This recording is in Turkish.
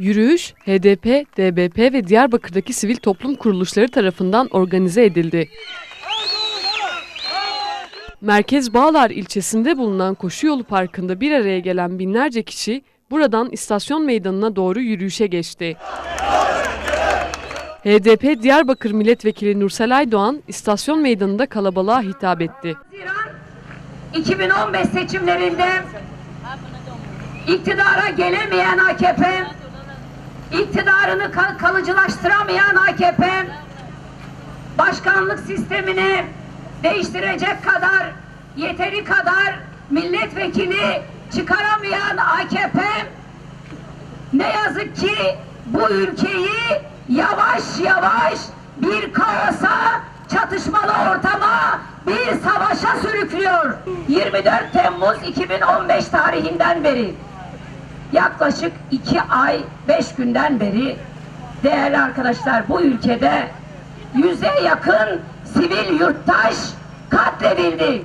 Yürüyüş, HDP, DBP ve Diyarbakır'daki sivil toplum kuruluşları tarafından organize edildi. Merkez Bağlar ilçesinde bulunan Koşu Yolu Parkı'nda bir araya gelen binlerce kişi buradan istasyon meydanına doğru yürüyüşe geçti. HDP Diyarbakır Milletvekili Nursel Aydoğan istasyon meydanında kalabalığa hitap etti. Haziran 2015 seçimlerinde iktidara gelemeyen AKP, iktidarını kal- kalıcılaştıramayan AKP, başkanlık sistemini değiştirecek kadar, yeteri kadar milletvekili çıkaramayan AKP, ne yazık ki bu ülkeyi yavaş yavaş bir kaosa, çatışmalı ortama, bir savaşa sürüklüyor. 24 Temmuz 2015 tarihinden beri yaklaşık 2 ay 5 günden beri değerli arkadaşlar bu ülkede yüze yakın sivil yurttaş katledildi.